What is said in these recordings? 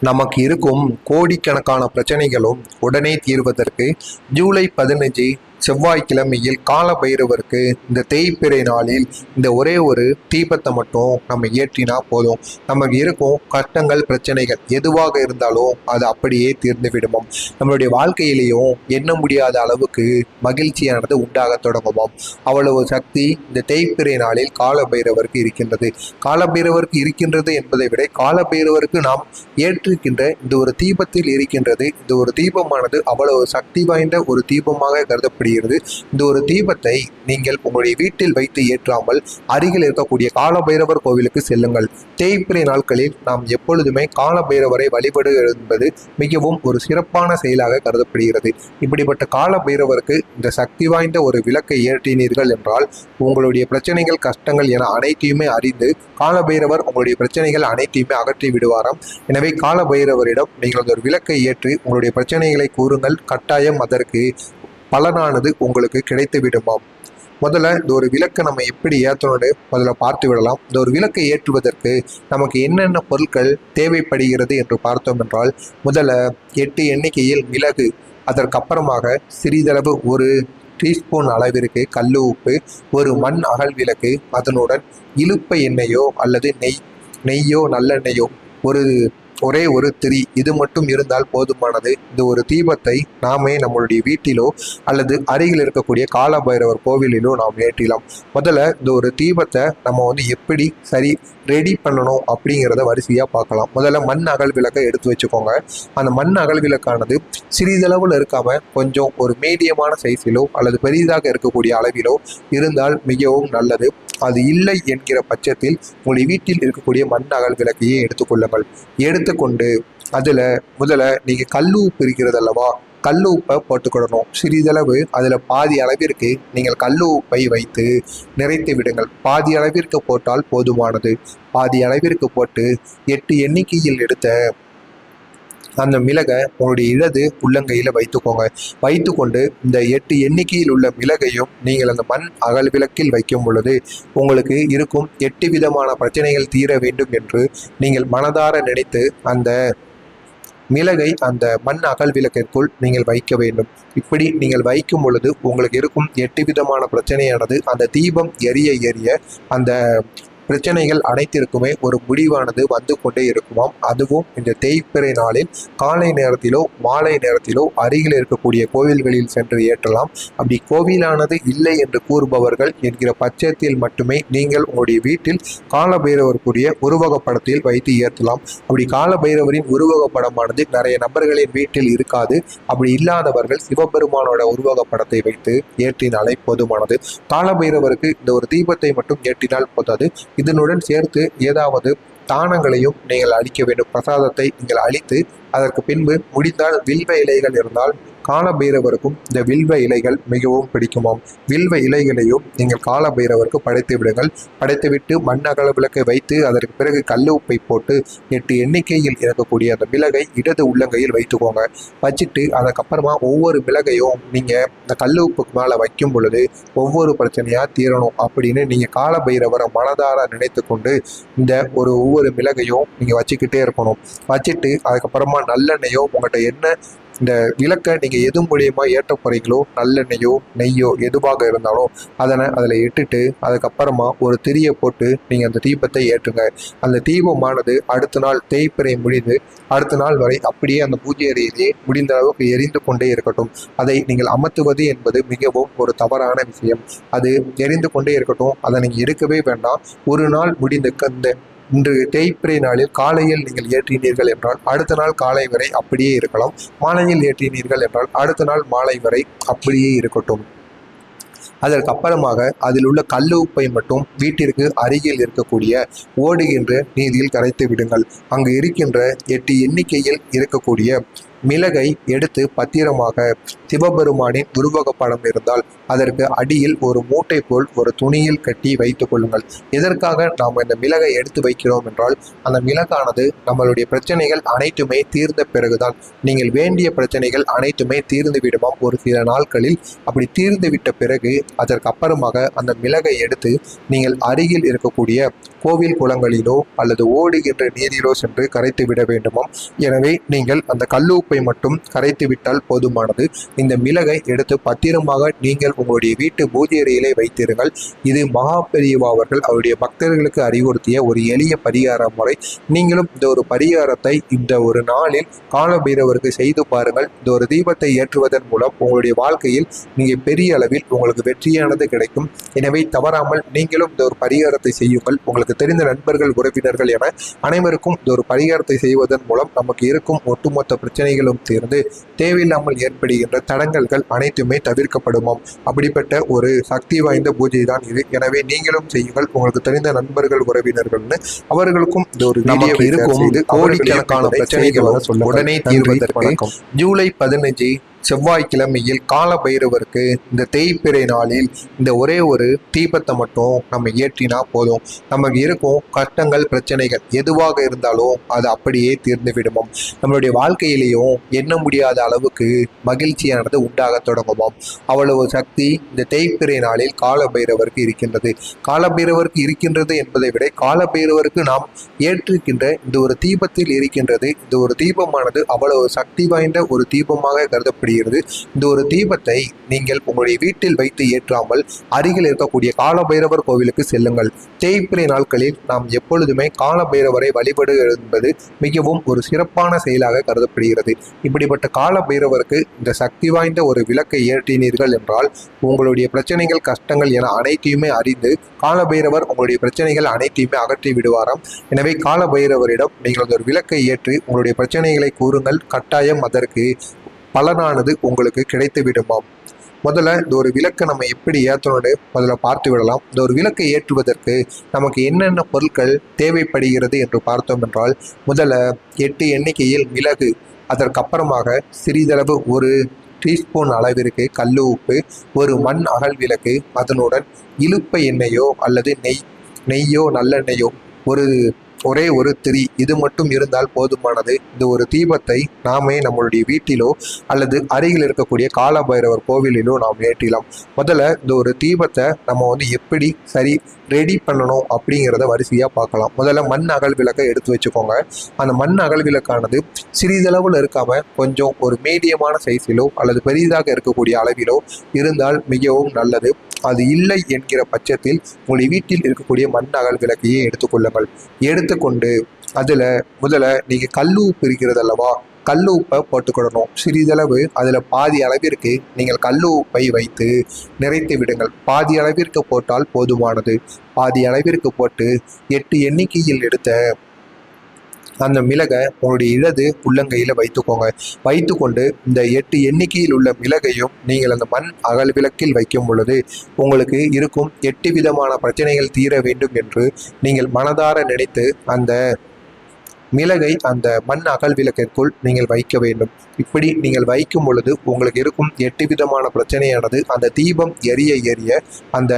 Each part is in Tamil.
நமக்கு இருக்கும் கோடிக்கணக்கான பிரச்சனைகளும் உடனே தீர்வதற்கு ஜூலை பதினஞ்சு செவ்வாய்க்கிழமையில் கால பைரவருக்கு இந்த தேய்பிறை நாளில் இந்த ஒரே ஒரு தீபத்தை மட்டும் நம்ம ஏற்றினா போதும். நமக்கு இருக்கும் கஷ்டங்கள் பிரச்சனைகள் எதுவாக இருந்தாலும் அது அப்படியே தீர்ந்து விடுமாம். நம்மளுடைய வாழ்க்கையிலேயும் எண்ண முடியாத அளவுக்கு மகிழ்ச்சியானது உண்டாக தொடங்குமாம். அவ்வளவு சக்தி இந்த தேய்பிறை நாளில் கால பைரவருக்கு இருக்கின்றது. கால பைரவருக்கு இருக்கின்றது என்பதை விட கால பைரவருக்கு நாம் ஏற்றிருக்கின்ற இந்த ஒரு தீபத்தில் இருக்கின்றது இந்த ஒரு தீபமானது அவ்வளவு சக்தி வாய்ந்த ஒரு தீபமாக கருதப்படுகிறது. இந்த ஒரு தீபத்தை நீங்கள் உங்களுடைய வீட்டில் வைத்து ஏற்றாமல் அருகில் இருக்கக்கூடிய காலபைரவர் கோவிலுக்கு செல்லுங்கள். தேய்பிறை நாட்களில் நாம் எப்பொழுதுமே கால பைரவரை வழிபடு என்பது மிகவும் ஒரு சிறப்பான செயலாக கருதப்படுகிறது. இப்படிப்பட்ட கால பைரவருக்கு இந்த சக்தி வாய்ந்த ஒரு விளக்கை ஏற்றினீர்கள் என்றால் உங்களுடைய பிரச்சனைகள் கஷ்டங்கள் என அனைத்தையுமே அறிந்து காலபைரவர் உங்களுடைய பிரச்சனைகள் அனைத்தையுமே அகற்றி விடுவாராம். எனவே கால பைரவரிடம் நீங்கள் ஒரு விளக்கை ஏற்றி உங்களுடைய பிரச்சனைகளை கூறுங்கள். கட்டாயம் அதற்கு பலனானது உங்களுக்கு கிடைத்து விடுமாம் முதல்ல இந்த ஒரு விளக்கை நம்ம எப்படி ஏற்றணும்னு முதல்ல பார்த்து விடலாம். இந்த ஒரு விளக்கை ஏற்றுவதற்கு நமக்கு என்னென்ன பொருட்கள் தேவைப்படுகிறது என்று பார்த்தோம் என்றால் முதல்ல எட்டு எண்ணிக்கையில் மிளகு அதற்கப்புறமாக சிறிதளவு ஒரு டீஸ்பூன் அளவிற்கு கல் உப்பு ஒரு மண் அகல் விளக்கு அதனுடன் இழுப்ப எண்ணெயோ அல்லது நெய் நெய்யோ நல்லெண்ணெயோ ஒரு ஒரே ஒரு திரி. இது மட்டும் இருந்தால் போதுமானது. இந்த ஒரு தீபத்தை நாமே நம்மளுடைய வீட்டிலோ அல்லது அருகில் இருக்கக்கூடிய கால பைரவர் கோவிலிலோ நாம் ஏற்றிலாம் முதல்ல இந்த ஒரு தீபத்தை நம்ம வந்து எப்படி சரி ரெடி பண்ணணும் அப்படிங்கிறத வரிசையாக பார்க்கலாம். முதல்ல மண் அகல் விளக்கை எடுத்து வச்சுக்கோங்க. அந்த மண் அகல் விளக்கானது சிறிதளவில் இருக்காம கொஞ்சம் ஒரு மீடியமான சைஸிலோ அல்லது பெரிதாக இருக்கக்கூடிய அளவிலோ இருந்தால் மிகவும் நல்லது. அது இல்லை என்கிற பட்சத்தில் உங்களுடைய வீட்டில் இருக்கக்கூடிய மண் அகல் விளக்கையே எடுத்துக்கொள்ளுங்கள் எடுத்துக்கொண்டு அதில் முதல்ல நீங்கள் கல் உப்பு இருக்கிறது அல்லவா கல் உப்பை போட்டுக்கிடணும். சிறிதளவு அதில் பாதி அளவிற்கு நீங்கள் கல் உப்பை வைத்து நிறைத்து விடுங்கள். பாதி அளவிற்கு போட்டால் போதுமானது. பாதி அளவிற்கு போட்டு எட்டு எண்ணிக்கையில் எடுத்த அந்த மிளகை உங்களுடைய இடது உள்ளங்கையில் வைத்துக்கோங்க. வைத்துக்கொண்டு இந்த எட்டு எண்ணிக்கையில் உள்ள மிளகையும் நீங்கள் அந்த மண் அகல் விளக்கில் வைக்கும் பொழுது உங்களுக்கு இருக்கும் எட்டு விதமான பிரச்சனைகள் தீர வேண்டும் என்று நீங்கள் மனதார நினைத்து அந்த மிளகை அந்த மண் அகல் விளக்கிற்குள் நீங்கள் வைக்க வேண்டும். இப்படி நீங்கள் வைக்கும் பொழுது உங்களுக்கு இருக்கும் எட்டு விதமான பிரச்சனையானது அந்த தீபம் எரிய எரிய அந்த பிரச்சனைகள் அனைத்திற்குமே ஒரு முடிவானது வந்து கொண்டே இருக்குமாம். அதுவும் இந்த தேய்பிறை நாளில் காலை நேரத்திலோ மாலை நேரத்திலோ அருகில் இருக்கக்கூடிய கோவில்களில் சென்று ஏற்றலாம். அப்படி கோவிலானது இல்லை என்று கூறுபவர்கள் என்கிற பட்சத்தில் மட்டுமே நீங்கள் உங்களுடைய வீட்டில் காலபைரவருக்குரிய உருவகப்படத்தில் வைத்து ஏற்றலாம். அப்படி காலபைரவரின் உருவகப்படமானது நிறைய நபர்களின் வீட்டில் இருக்காது. அப்படி இல்லாதவர்கள் சிவபெருமானோட உருவகப்படத்தை வைத்து ஏற்றினாலே போதுமானது. காலபைரவருக்கு இந்த ஒரு தீபத்தை மட்டும் ஏற்றினால் போதாது. இதனுடன் சேர்த்து ஏதாவது தானங்களையும் நீங்கள் அளிக்க வேண்டும். பிரசாதத்தை நீங்கள் அளித்து அதற்கு பின்பு முடிந்தால் வில்வ இலைகள் இருந்தால் காலபைரவருக்கும் இந்த வில்வ இலைகள் மிகவும் பிடிக்குமாம். வில்வ இலைகளையும் நீங்கள் காலபைரவருக்கு படைத்து விடுங்கள். படைத்துவிட்டு மண் அகல விளக்கை வைத்து அதற்கு பிறகு கல் உப்பை போட்டு எட்டு எண்ணிக்கையில் இருக்கக்கூடிய அந்த மிளகை இடது உள்ளங்கையில் வைத்துக்கோங்க. வச்சுட்டு அதுக்கப்புறமா ஒவ்வொரு மிளகையும் நீங்கள் இந்த கல் உப்புக்கு மேலே வைக்கும் பொழுது ஒவ்வொரு பிரச்சனையாக தீரணும் அப்படின்னு நீங்கள் காலபைரவரை மனதார நினைத்து கொண்டு இந்த ஒரு ஒவ்வொரு மிளகையும் நீங்கள் வச்சுக்கிட்டே இருக்கணும். வச்சுட்டு அதுக்கப்புறமா நல்லெண்ணெயோ உங்கள்கிட்ட என்ன இந்த விளக்கை நீங்கள் எது மூலியமாக ஏற்ற போகிறீங்களோ நல்லெண்ணெயோ நெய்யோ எதுவாக இருந்தாலும் அதனை அதில் இட்டுட்டு அதுக்கப்புறமா ஒரு திரியை போட்டு நீங்கள் அந்த தீபத்தை ஏற்றுங்க. அந்த தீபமானது அடுத்த நாள் தேய்ப்பிறை முடிந்து அடுத்த நாள் வரை அப்படியே அந்த பூஜை அறையிலே முடிந்த அளவுக்கு எரிந்து கொண்டே இருக்கட்டும். அதை நீங்கள் அமர்த்துவது என்பது மிகவும் ஒரு தவறான விஷயம். அது எரிந்து கொண்டே இருக்கட்டும். அதை நீங்கள் எடுக்கவே வேண்டாம். ஒரு நாள் முடிந்த இந்த இன்று தேய்பிறை நாளில் காலையில் நீங்கள் ஏற்றினீர்கள் என்றால் அடுத்த நாள் காலை வரை அப்படியே இருக்கலாம். மாலையில் ஏற்றினீர்கள் என்றால் அடுத்த நாள் மாலை வரை அப்படியே இருக்கட்டும். அதற்கு அப்புறமாக அதில் உள்ள கல் உப்பை மட்டும் வீட்டிற்கு அருகில் இருக்கக்கூடிய ஓடுகின்ற நீதியில் கரைத்து விடுங்கள். அங்கு இருக்கின்ற எட்டு எண்ணிக்கையில் இருக்கக்கூடிய மிளகை எடுத்து பத்திரமாக சிவபெருமானின் உருவக படம் இருந்தால் அதற்கு அடியில் ஒரு மூட்டை போல் ஒரு துணியில் கட்டி வைத்துக் கொள்ளுங்கள். எதற்காக நாம் இந்த மிளகை எடுத்து வைக்கிறோம் என்றால் அந்த மிளகானது நம்மளுடைய பிரச்சனைகள் அனைத்துமே தீர்ந்த பிறகுதான். நீங்கள் வேண்டிய பிரச்சனைகள் அனைத்துமே தீர்ந்து விடுமாம். ஒரு சில நாட்களில் அப்படி தீர்ந்து விட்ட பிறகு அதற்கு அப்புறமாக அந்த மிளகை எடுத்து நீங்கள் அருகில் இருக்கக்கூடிய கோவில் குளங்களிலோ அல்லது ஓடுகின்ற நீரிலோ சென்று கரைத்து விட வேண்டுமாம். எனவே நீங்கள் அந்த கல்லூப்பு மட்டும் கரைத்து விட்டால் போதுமானது. இந்த மிளகை எடுத்து பத்திரமாக நீங்கள் உங்களுடைய வீட்டு பூஜை அறையிலே வைத்திருங்கள். இது மகாபெரியவா அவர்கள் அவருடைய பக்தர்களுக்கு அறிவுறுத்திய ஒரு எளிய பரிகார முறை. நீங்களும் இந்த ஒரு பரிகாரத்தை இந்த ஒரு நாளில் காலபைரவருக்கு செய்து பாருங்கள். இந்த ஒரு தீபத்தை ஏற்றுவதன் மூலம் உங்களுடைய வாழ்க்கையில் நீங்கள் பெரிய அளவில் உங்களுக்கு வெற்றியானது கிடைக்கும். எனவே தவறாமல் நீங்களும் இந்த ஒரு பரிகாரத்தை செய்யுங்கள். உங்களுக்கு தெரிந்த நண்பர்கள் உறவினர்கள் என அனைவருக்கும் இந்த ஒரு பரிகாரத்தை செய்வதன் மூலம் நமக்கு இருக்கும் ஒட்டுமொத்த பிரச்சனைகள் பிரச்சனைகளும் தீர்ந்து தேவையில்லாமல் ஏற்படுகின்ற தடங்கல்கள் அனைத்துமே தவிர்க்கப்படுமாம் அப்படிப்பட்ட ஒரு சக்தி வாய்ந்த பூஜை தான் இது எனவே நீங்களும் செய்யுங்கள் உங்களுக்கு தெரிந்த நண்பர்கள் உறவினர்கள்னு அவர்களுக்கும் இந்த ஒரு வீடியோவை இருக்கும் கோடிக்கணக்கான பிரச்சனைகளை. உடனே தீர்வதற்கு. ஜூலை பதினஞ்சு செவ்வாய்க்கிழமையில் கால பைரவருக்கு இந்த தேய்பிறை நாளில் இந்த ஒரே ஒரு தீபத்தை மட்டும் நம்ம ஏற்றினா போதும். நமக்கு இருக்கும் கஷ்டங்கள் பிரச்சனைகள் எதுவாக இருந்தாலும் அது அப்படியே தீர்ந்து விடுமாம். நம்மளுடைய வாழ்க்கையிலையும் எண்ண முடியாத அளவுக்கு மகிழ்ச்சியானது உண்டாக தொடங்குமாம். அவ்வளவு சக்தி இந்த தேய்பிறை நாளில் கால பைரவருக்கு இருக்கின்றது. கால பைரவருக்கு இருக்கின்றது என்பதை விட கால பைரவருக்கு நாம் ஏற்றிருக்கின்ற இந்த ஒரு தீபத்தில் இருக்கின்றது இந்த ஒரு தீபமானது அவ்வளவு சக்தி வாய்ந்த ஒரு தீபமாக கருதப்படுகிறது. இந்த ஒரு தீபத்தை நீங்கள் உங்களுடைய வீட்டில் வைத்து ஏற்றாமல் அருகில் இருக்கக்கூடிய கால பைரவர் கோவிலுக்கு செல்லுங்கள். தேய்பிறை நாட்களில் நாம் எப்பொழுதுமே கால பைரவரை வழிபடு என்பது மிகவும் ஒரு சிறப்பான செயலாக கருதப்படுகிறது. இப்படிப்பட்ட கால பைரவருக்கு இந்த சக்தி வாய்ந்த ஒரு விளக்கை ஏற்றினீர்கள் என்றால் உங்களுடைய பிரச்சனைகள் கஷ்டங்கள் என அனைத்தையுமே அறிந்து கால பைரவர் உங்களுடைய பிரச்சனைகள் அனைத்தையுமே அகற்றி விடுவாராம். எனவே கால பைரவரிடம் நீங்கள் அந்த ஒரு விளக்கை ஏற்றி உங்களுடைய பிரச்சனைகளை கூறுங்கள். கட்டாயம் அதற்கு பலனானது உங்களுக்கு கிடைத்து விடுமாம் முதல்ல இந்த ஒரு விளக்கை நம்ம எப்படி ஏற்றணும்னு முதல்ல பார்த்து விடலாம். இந்த ஒரு விளக்கை ஏற்றுவதற்கு நமக்கு என்னென்ன பொருட்கள் தேவைப்படுகிறது என்று பார்த்தோம் என்றால் முதல்ல எட்டு எண்ணிக்கையில் மிளகு அதற்கப்புறமாக சிறிதளவு ஒரு டீஸ்பூன் அளவிற்கு கல் உப்பு ஒரு மண் அகல் விளக்கு அதனுடன் இழுப்ப எண்ணெயோ அல்லது நெய் நெய்யோ நல்லெண்ணெயோ ஒரு ஒரே ஒரு திரி இது மட்டும் இருந்தால் போதுமானது. இந்த ஒரு தீபத்தை நாமே நம்மளுடைய வீட்டிலோ அல்லது அருகில் இருக்கக்கூடிய கால பைரவர் கோவிலிலோ நாம் ஏற்றிடலாம். முதல்ல இந்த ஒரு தீபத்தை நம்ம வந்து எப்படி சரி ரெடி பண்ணணும் அப்படிங்கிறத வரிசையாக பார்க்கலாம். முதல்ல மண் அகல் விளக்கை எடுத்து வச்சுக்கோங்க. அந்த மண் அகல் விளக்கானது சிறிதளவில் இருக்காம கொஞ்சம் ஒரு மீடியமான சைஸிலோ அல்லது பெரிதாக இருக்கக்கூடிய அளவிலோ இருந்தால் மிகவும் நல்லது. அது இல்லை என்கிற பட்சத்தில் உங்களுடைய வீட்டில் இருக்கக்கூடிய மண் அகல் விளக்கையே எடுத்துக்கொள்ளுங்கள் எடுத்துக்கொண்டு அதில் முதல்ல நீங்கள் கல் இருக்கிறது அல்லவா கல் உப்பை போட்டுக்கிடணும் சிறிதளவு அதில் பாதி அளவிற்கு நீங்கள் கல் உப்பை வைத்து நிறைத்து விடுங்கள். பாதி அளவிற்கு போட்டால் போதுமானது. பாதி அளவிற்கு போட்டு எட்டு எண்ணிக்கையில் எடுத்த அந்த மிளகை உங்களுடைய இடது உள்ளங்கையில் வைத்துக்கோங்க. வைத்துக்கொண்டு இந்த எட்டு எண்ணிக்கையில் உள்ள மிளகையும் நீங்கள் அந்த மண் அகல் விளக்கில் வைக்கும் பொழுது உங்களுக்கு இருக்கும் எட்டு விதமான பிரச்சனைகள் தீர வேண்டும் என்று நீங்கள் மனதார நினைத்து அந்த மிளகை அந்த மண் அகல் விளக்கிற்குள் நீங்கள் வைக்க வேண்டும். இப்படி நீங்கள் வைக்கும் பொழுது உங்களுக்கு இருக்கும் எட்டு விதமான பிரச்சனையானது அந்த தீபம் எரிய எரிய அந்த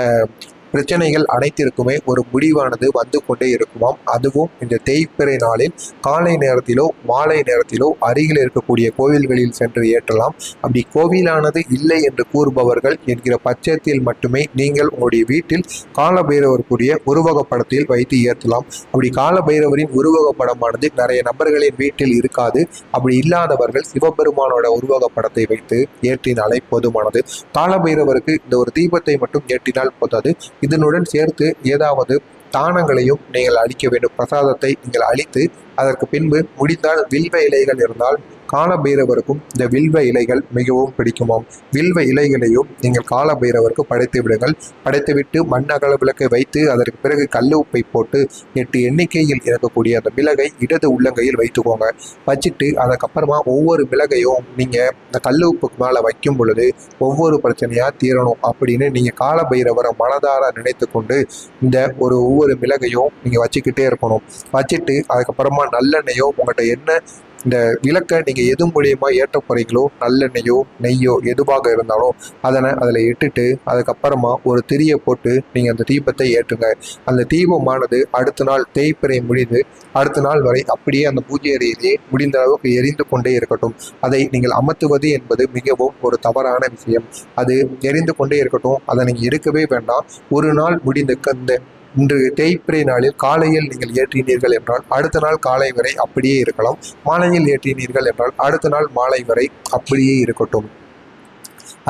பிரச்சனைகள் அனைத்திற்குமே ஒரு முடிவானது வந்து கொண்டே இருக்குமாம். அதுவும் இந்த தேய்பிறை நாளில் காலை நேரத்திலோ மாலை நேரத்திலோ அருகில் இருக்கக்கூடிய கோவில்களில் சென்று ஏற்றலாம். அப்படி கோவிலானது இல்லை என்று கூறுபவர்கள் என்கிற பட்சத்தில் மட்டுமே நீங்கள் உங்களுடைய வீட்டில் காலபைரவருக்குரிய உருவகப்படத்தில் வைத்து ஏற்றலாம். அப்படி காலபைரவரின் உருவகப்படமானது நிறைய நபர்களின் வீட்டில் இருக்காது. அப்படி இல்லாதவர்கள் சிவபெருமானோட உருவகப்படத்தை வைத்து ஏற்றினாலே போதுமானது. காலபைரவருக்கு இந்த ஒரு தீபத்தை மட்டும் ஏற்றினால் போதாது. இதனுடன் சேர்த்து ஏதாவது தானங்களையும் நீங்கள் அளிக்க வேண்டும். பிரசாதத்தை நீங்கள் அளித்து அதற்கு பின்பு முடிந்தால் வில்வ இலைகள் இருந்தால் காலபைரவருக்கும் இந்த வில்வ இலைகள் மிகவும் பிடிக்குமாம். வில்வ இலைகளையும் நீங்கள் காலபைரவருக்கு படைத்து விடுங்கள். படைத்துவிட்டு மண் அகல விளக்கை வைத்து அதற்கு பிறகு கல் உப்பை போட்டு எட்டு எண்ணிக்கையில் இருக்கக்கூடிய அந்த மிளகை இடது உள்ளங்கையில் வைத்துக்கோங்க. வச்சுட்டு அதுக்கப்புறமா ஒவ்வொரு மிளகையும் நீங்கள் இந்த கல் உப்புக்கு மேலே வைக்கும் பொழுது ஒவ்வொரு பிரச்சனையாக தீரணும் அப்படின்னு நீங்கள் காலபைரவரை மனதார நினைத்து கொண்டு இந்த ஒரு ஒவ்வொரு மிளகையும் நீங்கள் வச்சுக்கிட்டே இருக்கணும். வச்சுட்டு அதுக்கப்புறமா நல்லெண்ணெயோ உங்கள்கிட்ட என்ன இந்த விளக்கை நீங்கள் எது மூலியமாக ஏற்ற போகிறீங்களோ நல்லெண்ணெயோ நெய்யோ எதுவாக இருந்தாலும் அதனை அதில் இட்டுட்டு அதுக்கப்புறமா ஒரு திரியை போட்டு நீங்கள் அந்த தீபத்தை ஏற்றுங்க. அந்த தீபமானது அடுத்த நாள் தேய்ப்பிறை முடிந்து அடுத்த நாள் வரை அப்படியே அந்த பூஜை அறையிலேயே முடிந்த அளவுக்கு எரிந்து கொண்டே இருக்கட்டும். அதை நீங்கள் அமர்த்துவது என்பது மிகவும் ஒரு தவறான விஷயம். அது எரிந்து கொண்டே இருக்கட்டும். அதை நீங்கள் எடுக்கவே வேண்டாம். ஒரு நாள் முடிந்த இந்த இன்று தேய்பிறை நாளில் காலையில் நீங்கள் ஏற்றினீர்கள் என்றால் அடுத்த நாள் காலை வரை அப்படியே இருக்கலாம். மாலையில் ஏற்றினீர்கள் என்றால் அடுத்த நாள் மாலை வரை அப்படியே இருக்கட்டும்.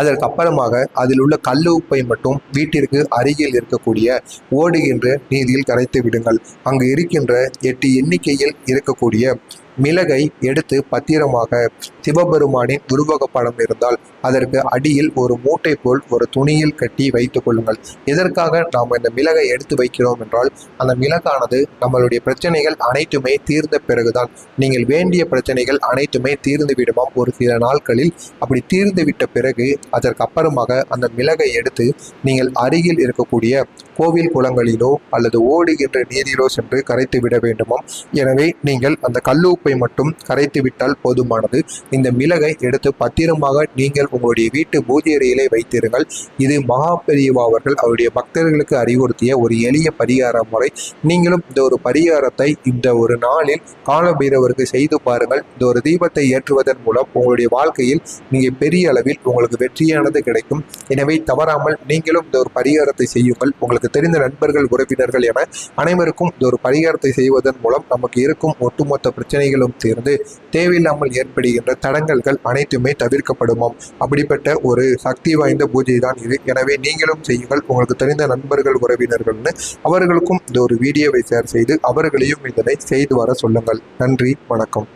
அதற்கு அப்புறமாக அதில் உள்ள கல் உப்பை மட்டும் வீட்டிற்கு அருகில் இருக்கக்கூடிய ஓடுகின்ற நீரில் கரைத்து விடுங்கள். அங்கு இருக்கின்ற எட்டு எண்ணிக்கையில் இருக்கக்கூடிய மிளகை எடுத்து பத்திரமாக சிவபெருமானின் உருவகப்படம் படம் இருந்தால் அதற்கு அடியில் ஒரு மூட்டை போல் ஒரு துணியில் கட்டி வைத்துக் கொள்ளுங்கள். எதற்காக நாம் இந்த மிளகை எடுத்து வைக்கிறோம் என்றால் அந்த மிளகானது நம்மளுடைய பிரச்சனைகள் அனைத்துமே தீர்ந்த பிறகுதான். நீங்கள் வேண்டிய பிரச்சனைகள் அனைத்துமே தீர்ந்து விடுமாம். ஒரு சில நாட்களில் அப்படி தீர்ந்து விட்ட பிறகு அதற்கு அப்புறமாக அந்த மிளகை எடுத்து நீங்கள் அருகில் இருக்கக்கூடிய கோவில் குளங்களிலோ அல்லது ஓடுகின்ற நீரிலோ சென்று கரைத்து விட வேண்டுமாம். எனவே நீங்கள் அந்த கல்லுப்பை மட்டும் கரைத்து விட்டால் போதுமானது. இந்த மிளகை எடுத்து பத்திரமாக நீங்கள் உங்களுடைய வீட்டு பூஜை அறையிலே வைத்திருங்கள். இது மகா பெரியவா அவர்கள் அவருடைய பக்தர்களுக்கு அறிவுறுத்திய ஒரு எளிய பரிகார முறை. நீங்களும் இந்த ஒரு பரிகாரத்தை இந்த ஒரு நாளில் காலபைரவருக்கு செய்து பாருங்கள். இந்த ஒரு தீபத்தை ஏற்றுவதன் மூலம் உங்களுடைய வாழ்க்கையில் நீங்கள் பெரிய அளவில் உங்களுக்கு வெற்றியானது கிடைக்கும். எனவே தவறாமல் நீங்களும் இந்த ஒரு பரிகாரத்தை செய்யுங்கள். உங்களுக்கு தெரிந்த நண்பர்கள் உறவினர்கள் என அனைவருக்கும் இந்த ஒரு பரிகாரத்தை செய்வதன் மூலம் நமக்கு இருக்கும் ஒட்டுமொத்த பிரச்சனைகளும் தீர்ந்து தேவையில்லாமல் ஏற்படுகின்ற தடங்கல்கள் அனைத்துமே தவிர்க்கப்படுமாம். அப்படிப்பட்ட ஒரு சக்தி வாய்ந்த பூஜை தான் இது. எனவே நீங்களும் செய்யுங்கள். உங்களுக்கு தெரிந்த நண்பர்கள் உறவினர்கள்னு அவர்களுக்கும் இந்த ஒரு வீடியோவை ஷேர் செய்து அவர்களையும் இதனை செய்து வர சொல்லுங்கள். நன்றி வணக்கம்.